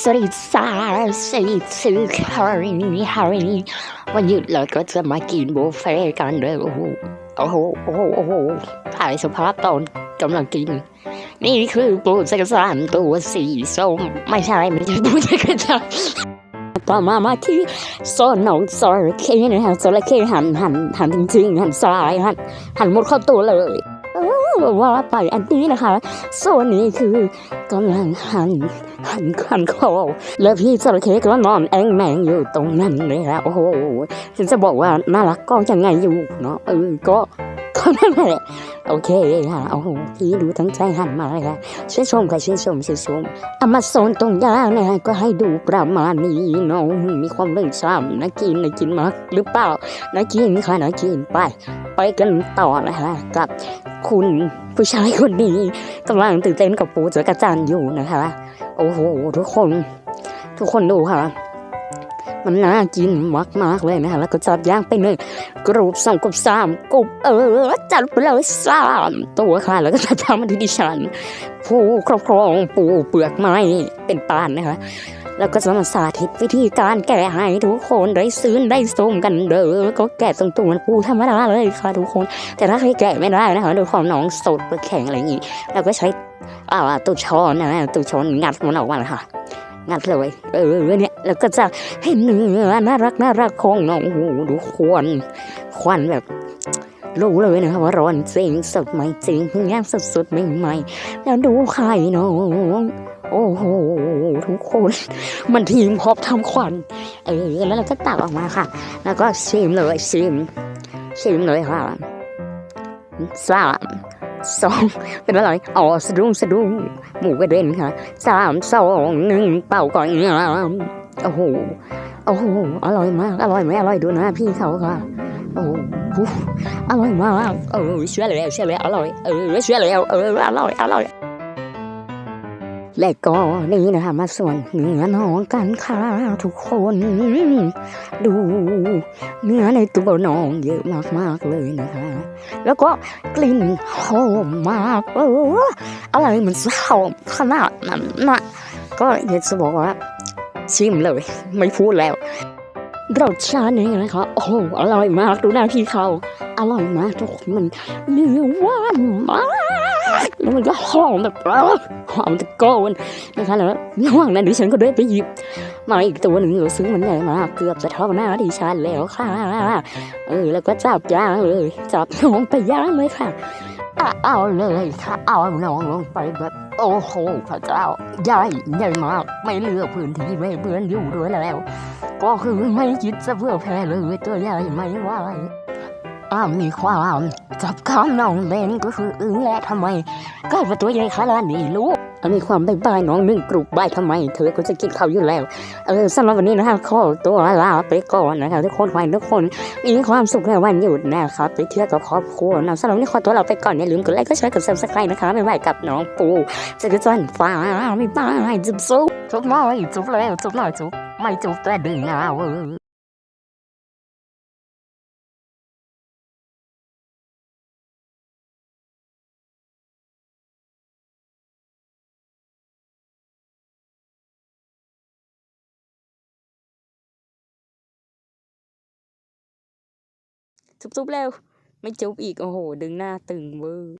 สริสาสริซื้อฮาริฮาริวันหยุดเราก็จะมากินบุฟเฟ่กันเลยโอ้โหโอ้โหโอ้โหโอ้โหถ่ายสภาพตอนกำลังกิน นี่คือปูจักรจันตัวสีส้มไม่ใช่ไม่ใช่ปูจักรจันต่อมามาที่โซนหนองจระเข้นะคะจระเข้หันหันหันจริงๆหันสลายหันหันหมดเข้าตัวเลย ว่าไปอันนี้นะคะโซนนี้คือกำลังหันหันคันคอแล้วพี่จระเข้ก็นอนแองแมงอยู่ตรงนั้นเลยละโอ้โหฉันจะบอกว่าน่ารักก็ยังไงอยู่เนาะเออก็ นั่นแหละโอเคค่ะโอ้โหพี่ดูทั้งใจหันมาเลยค่ะชื่นชมค่ะชื่นชมชื่นชมอามาโซนตรงยานะคะก็ให้ดูประมาณนี้เนาะมีความเรื่องซ้ำนะกินนะกินมากหรือเปล่านะกินค่ะนะกินไป ไปกันต่อนะคะกับคุณผู้ชายคนนี้กำลังตื่นเต้นกับปูจักรจันอยู่นะคะ โอ้โห ทุกคน ทุกคนดูค่ะ มันน่ากินมากมากเลยนะคะแล้วก็จับย่างไปหนึ่งกรูปสองกรูปสามกรูปเออจัดไปเลยสามตัวค่ะแล้วก็จะทำมาที่ดิฉัน ผู้ครอบครองปูเปลือกไม้เป็นปานนะคะแล้วก็จะมาสาธิตวิธีการแกะให้ทุกคนได้ซื้อได้ส้มกันเด้อก็แกะตรงตัวมันปูธรรมดาเลยค่ะทุกคน แต่ถ้าใครแกะไม่ได้นะคะโดยความน้องสดเปลือกแข็งอะไรอย่างงี้เราก็ใช้อ่าตู้ช้อนนะตู้ช้อนงัดมันออกมาเลยค่ะ งัดเลยเออเนี่ยแล้วก็จะให้เนื้อน่ารักน่ารักของน้องโอ้โหดูควันควันแบบรู้เลยนะคะว่าร้อนจริงสดไหม่จริงเพิ่งย่างสดๆใหม่ๆแล้วดูไข่น้องโอ้โหทุกคนมันทีมพอบทำควันเออแล้วเราก็ตักออกมาค่ะ แล้วก็ชิมเลยชิมชิมเลยค่ะสาม สองเป็นอะไรอ๋อสะดุ้งสะดุ้งหมูกระเด็นค่ะสามสองหนึ่งเป่าก่อนงามโอ้โหโอ้โหอร่อยมากอร่อยไหมอร่อยดูนะพี่เขาค่ะโอ้โหอร่อยมากเออเชื่อแล้วเชื่อแล้วอร่อยเออเชื่อแล้วเอออร่อยอร่อย และก็นี่นะคะมาส่วนเนื้อน้องกันค่ะทุกคน ดูเนื้อในตัวน้องเยอะมากๆเลยนะคะ แล้วก็กลิ่นหอมมากเอออะไรมันหอมขนาดนั้นนะก็อยากจะบอกว่าชิมเลย ไม่พูดแล้ว รสชาตินี่นะคะโอ้โหอร่อยมากดูหน้าพี่เขาอร่อยมากทุกคนมันเนื้อหวานมากแล้วมันก็หอมแบบเออหอมตะโกนนะคะแล้วระหว่างนั้นดิฉันก็ได้ไปหยิบมาอีกตัวหนึ่งเราซื้อมันใหญ่มากเกือบจะเท่าหน้าดิฉันแล้วค่ะเออแล้วก็จับย่างเลยจับน้องไปย่างเลยค่ะ อะเอาเลยค่ะเอาน้องลงไปแบบโอ้โหพระเจ้าใหญ่ใหญ่มาก ไม่เหลือพื้นที่ไม่เพื่อนอยู่ด้วยแล้ว ก็คือไม่คิดจะเพื่อแพ้เลยตัวใหญ่ไม่ไหว อ้าวมีความจับข้ามน้องเล่นก็คืออึ้งและทำไมกลายเป็นตัวใหญ่ขนาดนี้ลูกอะมีความบายบน้องหนึ่งกรุบใบทำไม เธอก็จะกินเขาวอยู่แล้ว เออสำหรับวันนี้นะคะขอตัวลาไปก่อนนะคะทุกคนขอให้ทุกคน มีความสุขในวันหยุดนะครับไปเที่ยวกับครอบครัวนะสำหรับวันนี้ขอตัวเราไปก่อนอย่าลืมกดไลค์กดแชร์กดซับสไครต์นะคะบ๊ายบายกับน้องปูเจะกระจนฟ้าบ๊ายบายจุ๊บจุ๊บจุ๊บหน่อยจุ๊บแล้วจุ๊บหน่อยจุ๊บไม่จุ๊บแต่ดึงเอา จุ๊บๆเร็ว ไม่จุ๊บอีก โอ้โห ดึงหน้าตึงเวอร์